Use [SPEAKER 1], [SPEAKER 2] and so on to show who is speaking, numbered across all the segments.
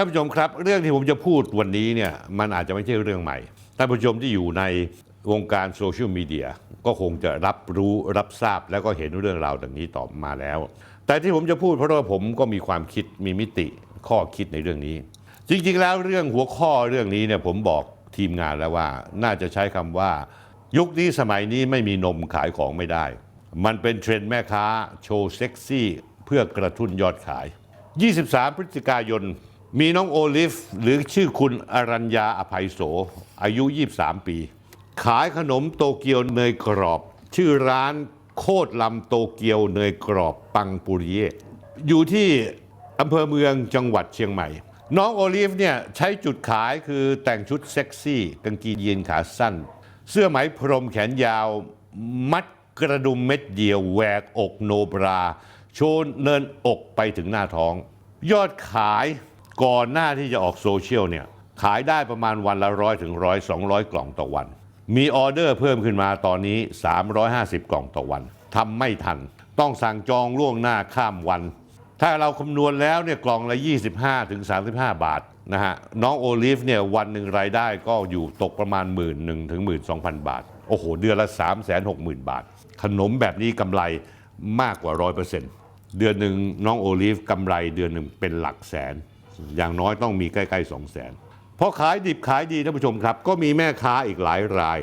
[SPEAKER 1] ท่านผู้ชมครับ เรื่องที่ผมจะพูดวันนี้เนี่ยมันอาจจะไม่ใช่เรื่องใหม่ท่านผู้ชมที่อยู่ในวงการโซเชียลมีเดียก็คงจะรับรู้รับทราบแล้วก็เห็นเรื่องราวดังนี้ต่อมาแล้ว แต่ที่ผมจะพูดเพราะว่าผมก็มีความคิดมีมิติข้อคิดในเรื่องนี้ จริงๆแล้วเรื่องหัวข้อเรื่องนี้เนี่ยผมบอกทีมงานแล้วว่า น่าจะใช้คำว่า ยุคนี้สมัยนี้ไม่มีนมขายของไม่ได้ มันเป็นเทรนด์แม่ค้า โชว์เซ็กซี่ เพื่อกระตุ้นยอดขาย 23 พฤศจิกายน มีน้องโอลิฟ หรือชื่อคุณอรัญญาอภัยโส อายุ 23 ปี ขายขนมโตเกียวเนยกรอบ ชื่อร้านโคตรลำโตเกียวเนยกรอบปังปุริเยอยู่ที่อำเภอเมืองจังหวัดเชียงใหม่ น้องโอลิฟเนี่ยใช้จุดขายคือแต่งชุดเซ็กซี่กางเกงยีนขาสั้น เสื้อไหมพรมแขนยาว มัดกระดุมเม็ดเดียวแหวกอกโนบรา โชว์เนินอกไปถึงหน้าท้อง ยอดขาย ก่อนหน้าที่จะออกโซเชียลเนี่ยขายได้ประมาณวันละร้อยถึงร้อยสองร้อยกล่องต่อวัน มีออเดอร์เพิ่มขึ้นมาตอนนี้ 350 กล่องต่อวันทำไม่ทัน ต้องสั่งจองล่วงหน้าข้ามวัน ถ้าเราคำนวณแล้วเนี่ยกล่องละ 25ถึง35 บาทนะฮะน้องโอลิฟเนี่ยวันหนึ่งรายได้ก็อยู่ตกประมาณ 1 1 0 0 0ถึง12,000บาท โอ้โห เดือนละ 3 6 0 0 0 0 บาท ขนมแบบนี้กำไรมากกว่า 100%เดือนหนึ่งน้องโอลิฟกำไรเดือนหนึ่งเป็นหลักแสน อย่างน้อยต้องมีใกล้ๆ2 0 0 0 0 0พอขายดิบขายดีท่านผู้ชมครับ ก็มีแม่ค้าอีกหลายราย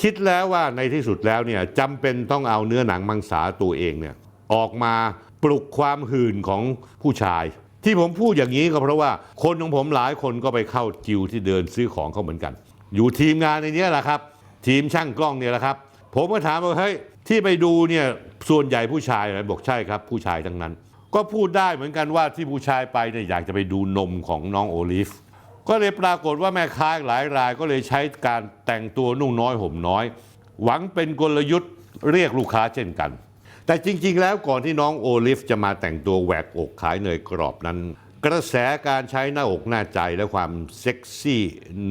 [SPEAKER 1] คิดแล้วว่าในที่สุดแล้วเนี่ยจำเป็นต้องเอาเนื้อหนังมังสาตัวเองเนี่ยออกมาปลุกความหื่นของผู้ชาย ที่ผมพูดอย่างนี้ก็เพราะว่าคนของผมหลายคนก็ไปเข้าคิวที่เดินซื้อของเขาเหมือนกัน อยู่ทีมงานในนี้แหละครับ ทีมช่างกล้องเนี่ยแหละครับ ผมก็ถามว่าเฮ้ยที่ไปดูเนี่ยส่วนใหญ่ผู้ชายเหรบอกใช่ครับ ผู้ชายทั้งนั้น ก็พูดได้เหมือนกันว่าที่ผู้ชายไปเนี่ยอยากจะไปดูนมของน้องโอลิฟ ก็เลยปรากฏว่าแม่ค้าหลายรายก็เลยใช้การแต่งตัวนุ่งน้อยห่มน้อย หวังเป็นกลยุทธ์เรียกลูกค้าเช่นกัน แต่จริง ๆ แล้วก่อนที่น้องโอลิฟจะมาแต่งตัวแหวกอกขายเนยกรอบนั้น กระแสการใช้หน้าอกหน้าใจและความเซ็กซี่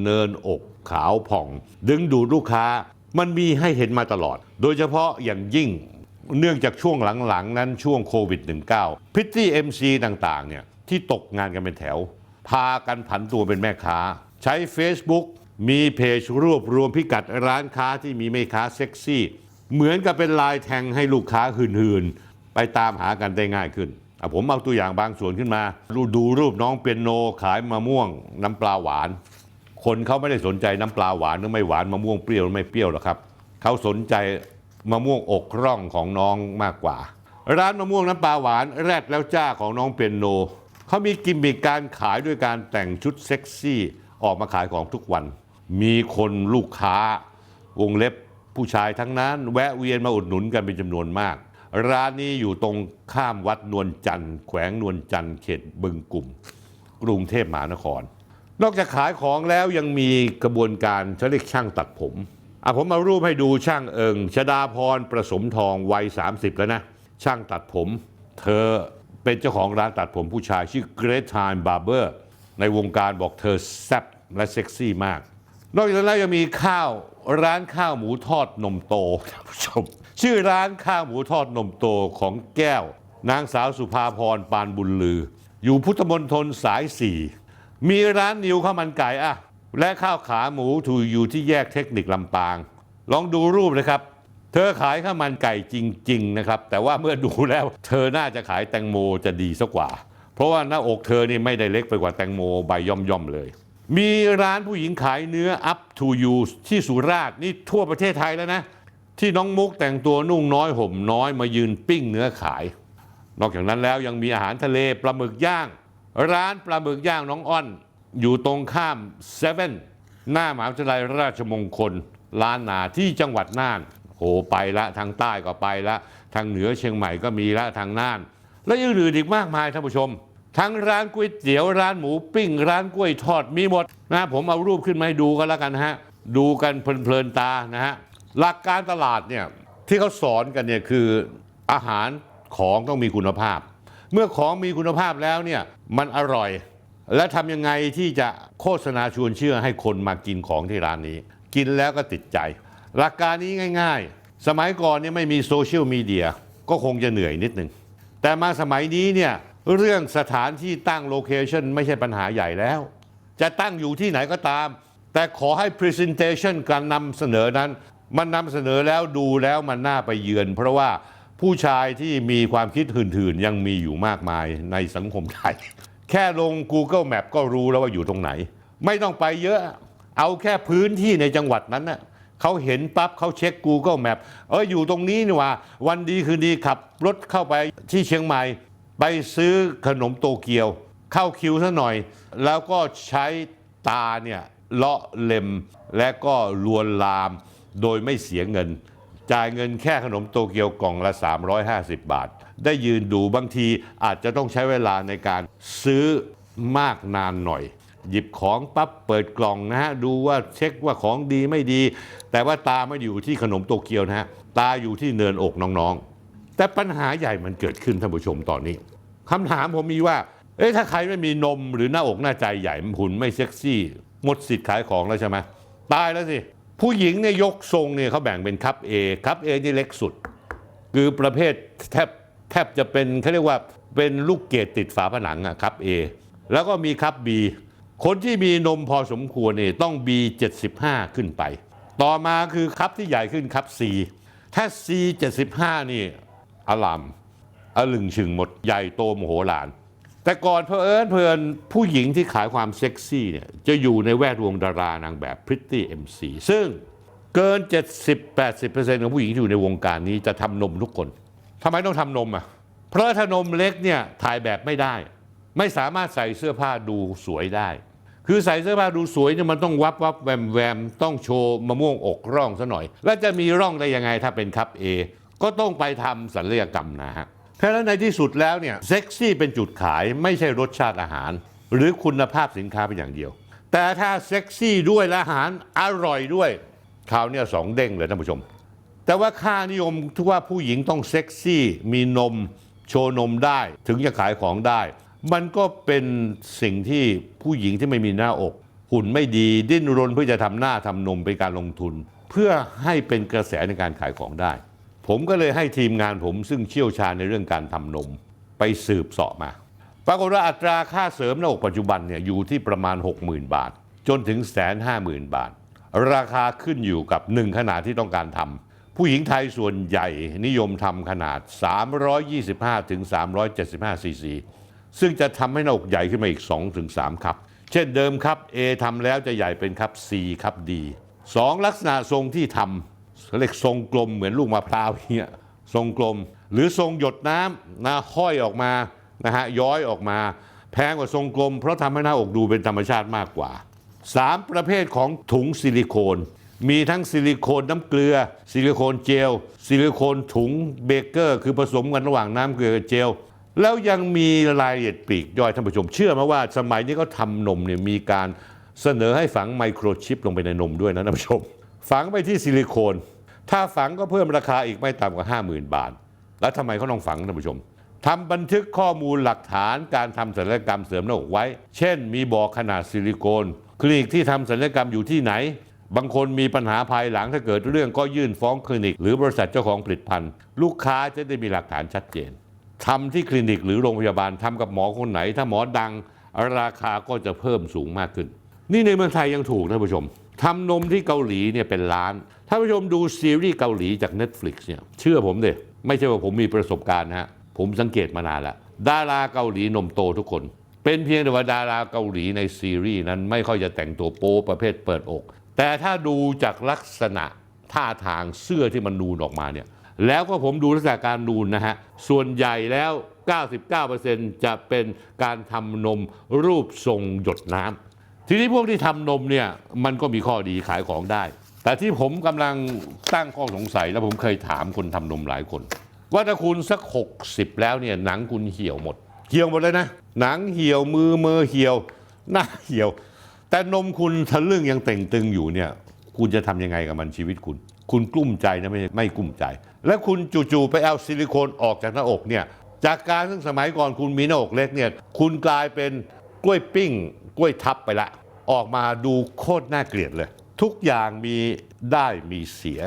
[SPEAKER 1] เนินอกขาวผ่อง ดึงดูดลูกค้ามันมีให้เห็นมาตลอด โดยเฉพาะอย่างยิ่ง เนื่องจากช่วงหลังๆ นั้นช่วงโควิด -19 พิตตี้เอ็มซีต่างๆเนี่ยที่ตกงานกันเป็นแถว พากันผันตัวเป็นแม่ค้า ใช้ Facebook มีเพจรวบรวมพิกัดร้านค้าที่มีแม่ค้าเซ็กซี่ เหมือนกับเป็นลายแทงให้ลูกค้าหื่นๆ ไปตามหากันได้ง่ายขึ้นผมเอาตัวอย่างบางส่วนขึ้นมา ดูดูรูปน้องเปียโนขายมะม่วงน้ำปลาหวาน คนเขาไม่ได้สนใจน้ำปลาหวานหรือไม่หวานมะม่วงเปรี้ยวหรือไม่เปรี้ยวหรอกครับเขาสนใจ มะม่วงอกร่องของน้องมากกว่า ร้านมะม่วงน้ำปลาหวานแรดแล้วจ้าของน้องเปียโนเขามีกิมมิคการขายด้วยการแต่งชุดเซ็กซี่ออกมาขายของทุกวัน มีคนลูกค้าวงเล็บผู้ชายทั้งนั้น แวะเวียนมาอุดหนุนกันเป็นจำนวนมาก ร้านนี้อยู่ตรงข้ามวัดนวลจันทร์แขวงนวลจันทร์เขตบึงกลุ่ม กรุงเทพมหานคร นอกจากขายของแล้วยังมีกระบวนการเขาเรียกช่างตัดผม อะผมมารูปให้ดูช่างเอิงชดาพรประสมทองวัย 30 แล้วนะ ช่างตัดผม เธอเป็นเจ้าของร้านตัดผมผู้ชายชื่อ Great Time Barber ในวงการบอกเธอแซ่บและเซ็กซี่มาก นอกจากนั้นแล้วยังมีข้าวร้านข้าวหมูทอดนมโตท่านผู้ชม ชื่อร้านข้าวหมูทอดนมโตของแก้ว นางสาวสุภาพรปานบุญลือ อยู่พุทธมณฑลสายสี่มีร้านนิวข้าวมันไก่อะ และข้าวขาหมูถูอยู่ที่แยกเทคนิคลำปาง ลองดูรูปนะครับ เธอขายข้าวมันไก่จริง ๆ นะครับ แต่ว่าเมื่อดูแล้ว เธอน่าจะขายแตงโมจะดีสักกว่า เพราะว่าหน้าอกเธอนี่ไม่ได้เล็กไปกว่าแตงโมใบย่อมๆเลย มีร้านผู้หญิงขายเนื้อ up to you ที่สุราษฎร์นี่ทั่วประเทศไทยแล้วนะ ที่น้องมุกแต่งตัวนุ่งน้อยห่มน้อยมายืนปิ้งเนื้อขาย นอกจากนั้นแล้วยังมีอาหารทะเลปลาหมึกย่าง ร้านปลาหมึกย่างน้องอ้อน อยู่ตรงข้ามเซเว่นหน้ามหาวิทยาลัยราชมงคลล้านนาที่จังหวัดน่านโหไปละทางใต้ก็ไปละ ทางเหนือเชียงใหม่ก็มีละทางน่าน และยังอื่นอีกมากมายท่านผู้ชม ทั้งร้านก๋วยเตี๋ยวร้านหมูปิ้ง ร้านกล้วยทอดมีหมดนะผมเอารูปขึ้นมาให้ดูกันแล้วกันฮะดูกันเพลินๆตานะฮะหลักการตลาดเนี่ยที่เขาสอนกันเนี่ยคืออาหารของต้องมีคุณภาพ เมื่อของมีคุณภาพแล้วเนี่ยมันอร่อย และทำยังไงที่จะโฆษณาชวนเชื่อให้คนมากินของที่ร้านนี้ กินแล้วก็ติดใจ หลักการนี้ง่าย ๆ สมัยก่อนเนี่ยไม่มีโซเชียลมีเดียก็คงจะเหนื่อยนิดนึง แต่มาสมัยนี้เนี่ยเรื่องสถานที่ตั้งโลเคชันไม่ใช่ปัญหาใหญ่แล้ว จะตั้งอยู่ที่ไหนก็ตาม แต่ขอให้ Presentation การนำเสนอนั้น มันนำเสนอแล้วดูแล้วมันน่าไปเยือน เพราะว่าผู้ชายที่มีความคิดหื่นๆ ยังมีอยู่มากมายในสังคมไทย แค่ลง Google Map ก็รู้แล้วว่าอยู่ตรงไหน ไม่ต้องไปเยอะ เอาแค่พื้นที่ในจังหวัดนั้นน่ะเขาเห็นปั๊บเขาเช็ค Google Map เอออยู่ตรงนี้นี่ว่า วันดีคืนดีขับรถเข้าไปที่เชียงใหม่ ไปซื้อขนมโตเกียว เข้าคิวซะหน่อย แล้วก็ใช้ตาเนี่ยเลาะเล็มและก็ลวนลามโดยไม่เสียเงิน จ่ายเงินแค่ขนมโตเกียวกล่องละ 350 บาท ได้ยืนดูบางทีอาจจะต้องใช้เวลาในการซื้อมากนานหน่อย หยิบของปั๊บเปิดกล่องนะฮะ ดูว่าเช็คว่าของดีไม่ดี แต่ว่าตาไม่อยู่ที่ขนมโตเกียวนะฮะ ตาอยู่ที่เนินอกน้องๆ แต่ปัญหาใหญ่มันเกิดขึ้นท่านผู้ชมตอนนี้คำถามผมมีว่า เอ๊ะถ้าใครไม่มีนมหรือหน้าอกหน้าใจใหญ่หุ่นไม่เซ็กซี่ หมดสิทธิ์ขายของแล้วใช่ไหมตายแล้วสิ ผู้หญิงเนี่ยยกทรงเนี่ยเขาแบ่งเป็นคัพ A คัพ A นี่เล็กสุด คือประเภทแทบแทบจะเป็นเขาเรียกว่าเป็นลูกเกดติดฝาผนังอะครับ A แล้วก็มีครับ B คนที่มีนมพอสมควรเนี่ยต้อง B 75 ขึ้นไป ต่อมาคือครับที่ใหญ่ขึ้นครับ C ถ้า C 75 นี่อลามอลึงชึงหมดใหญ่โตมโหฬาร แต่ก่อนเพอเอิญเพลินผู้หญิงที่ขายความเซ็กซี่เนี่ยจะอยู่ในแวดวงดารานางแบบพริตตี้เอ็มซีซึ่งเกิน 70-80%ของผู้หญิงที่อยู่ในวงการนี้จะทำนมทุกคนทำไมต้องทำนมอะเพราะถ้านมเล็กเนี่ยถ่ายแบบไม่ได้ ไม่สามารถใส่เสื้อผ้าดูสวยได้ คือใส่เสื้อผ้าดูสวยเนี่ยมันต้องวับวับแวมแวมต้องโชว์มะม่วงอกร่องซะหน่อย แล้วจะมีร่องได้ยังไงถ้าเป็นคัพเอก็ต้องไปทำศัลยกรรมนะฮะ เพราะฉะนั้นในที่สุดแล้วเนี่ยเซ็กซี่เป็นจุดขายไม่ใช่รสชาติอาหาร หรือคุณภาพสินค้าเป็นอย่างเดียว แต่ถ้าเซ็กซี่ด้วยและอาหารอร่อยด้วยคราวนี้สองเด้งเลยท่านผู้ชม แต่ว่าค่านิยมที่ว่าผู้หญิงต้องเซ็กซี่มีนมโชว์นมได้ถึงจะขายของได้ มันก็เป็นสิ่งที่ผู้หญิงที่ไม่มีหน้าอก หุ่นไม่ดีดิ้นรนเพื่อจะทำหน้าทำนมเป็นการลงทุน เพื่อให้เป็นกระแสในการขายของได้ ผมก็เลยให้ทีมงานผมซึ่งเชี่ยวชาญในเรื่องการทำนม ไปสืบสาะมา ปรากฏว่าอัตราค่าเสริมหน้าอกปัจจุบันเนี่ยอยู่ที่ประมาณ 60,000 บาท จนถึงแสนห้าหมื่นบาท ราคาขึ้นอยู่กับหนึ่งขนาดที่ต้องการทำผู้หญิงไทยส่วนใหญ่นิยมทำขนาด 325ถึง375ซีซีซึ่งจะทำให้หน้าอกใหญ่ขึ้นมาอีก 2-3ถึง3ครับ เช่นเดิมครับ A ทำแล้วจะใหญ่เป็นครับ C ครับ D สองลักษณะทรงที่ทำ เขาเรียกทรงกลมเหมือนลูกมะพร้าวเงี้ยทรงกลม หรือทรงหยดน้ำนะห้อยออกมานะฮะย้อยออกมา แพงกว่าทรงกลม เพราะทำให้หน้าอกดูเป็นธรรมชาติมากกว่า 3 ประเภทของถุงซิลิโคน มีทั้งซิลิโคนน้ำเกลือ ซิลิโคนเจล ซิลิโคนถุงเบเกอร์ คือผสมกันระหว่างน้ำเกลือกับเจลแล้วยังมีรายละเอียดปลีกย่อยท่านผู้ชมเชื่อไหมว่าสมัยนี้เขาทำนมเนี่ยมีการเสนอให้ฝังไมโครชิปลงไปในนมด้วยนะท่านผู้ชม ฝังไปที่ซิลิโคน ถ้าฝังก็เพิ่มราคาอีกไม่ต่ำกว่า 50,000 บาท แล้วทำไมเขาต้องฝังท่านผู้ชมทำบันทึกข้อมูลหลักฐานการทำศัลยกรรมเสริมหน้าอกไว้ เช่น มีบอกขนาดซิลิโคนคลินิกที่ทำศัลยกรรมอยู่ที่ไหน บางคนมีปัญหาภายหลังถ้าเกิดเรื่องก็ยื่นฟ้องคลินิก หรือบริษัทเจ้าของผลิตภัณฑ์ ลูกค้าจะได้มีหลักฐานชัดเจนทำที่คลินิกหรือโรงพยาบาลทำกับหมอคนไหน ถ้าหมอดัง ราคาก็จะเพิ่มสูงมากขึ้น นี่ในเมืองไทยยังถูกท่านผู้ชม ทำนมที่เกาหลีเนี่ยเป็นล้านท่านผู้ชมดูซีรีส์เกาหลีจาก Netflix เนี่ยเชื่อผมเดไม่ใช่ว่าผมมีประสบการณ์นะฮะผมสังเกตมานานแล้วดาราเกาหลีนมโตทุกคน เป็นเพียงแต่ว่าดาราเกาหลีในซีรีส์นั้นไม่ค่อยจะแต่งตัวโป๊ประเภทเปิดอก แต่ถ้าดูจากลักษณะท่าทางเสื้อที่มันนูนออกมาเนี่ยแล้วก็ผมดูลักษณะการนูนนะฮะส่วนใหญ่แล้ว 99%จะเป็นการทำนมรูปทรงหยดน้ำ ทีนี้พวกที่ทำนมเนี่ยมันก็มีข้อดีขายของได้ แต่ที่ผมกำลังตั้งข้อสงสัยแล้วผมเคยถามคนทำนมหลายคน ว่าถ้าคุณสัก 60 แล้วเนี่ยหนังคุณเหี่ยวหมด เหี่ยวหมดเลยนะ หนังเหี่ยวมือมือเหี่ยว หน้าเหี่ยว แต่นมคุณทะลึ่งยังเต่งตึงอยู่เนี่ยคุณจะทำยังไงกับมันชีวิตคุณ คุณกลุ้มใจนะไม่ไม่กลุ้มใจ แล้วคุณจู่ๆไปเอาซิลิโคนออกจากหน้าอกเนี่ยจากการซึ่งสมัยก่อนคุณมีหน้าอกเล็กเนี่ยคุณกลายเป็น กล้วยปิ้ง กล้วยทับไปละ ออกมาดูโคตรน่าเกลียดเลย ทุกอย่างมีได้มีเสีย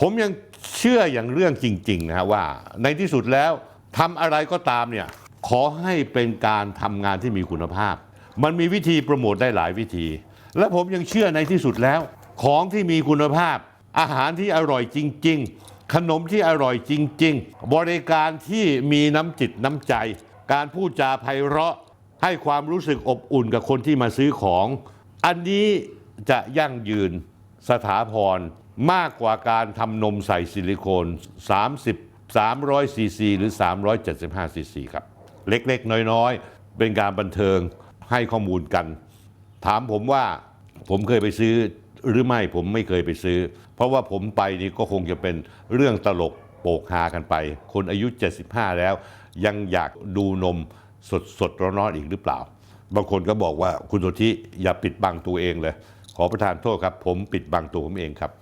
[SPEAKER 1] ผมยังเชื่ออย่างเรื่องจริงๆนะฮะว่า ในที่สุดแล้วทำอะไรก็ตามเนี่ยขอให้เป็นการทำงานที่มีคุณภาพ มันมีวิธีโปรโมทได้หลายวิธี และผมยังเชื่อในที่สุดแล้ว ของที่มีคุณภาพ อาหารที่อร่อยจริง ๆ ขนมที่อร่อยจริง ๆ บริการที่มีน้ำจิตน้ำใจ การพูดจาไพเราะ ให้ความรู้สึกอบอุ่นกับคนที่มาซื้อของ อันนี้จะยั่งยืนสถาพรมากกว่าการทำนมใส่ซิลิโคน 30 300ซีซีหรือ 375ซีซีครับ เล็กๆ น้อยๆ เป็นการบันเทิงให้ข้อมูลกัน ถามผมว่าผมเคยไปซื้อหรือไม่ผมไม่เคยไปซื้อ เพราะว่าผมไปนี่ก็คงจะเป็นเรื่องตลกโปกฮากันไป คนอายุ 75 แล้วยังอยากดูนม สดสดร้อนๆอีกหรือเปล่า บางคนก็บอกว่าคุณสนธิอย่าปิดบังตัวเองเลย ขอประทานโทษครับ ผมปิดบังตัวผมเองครับ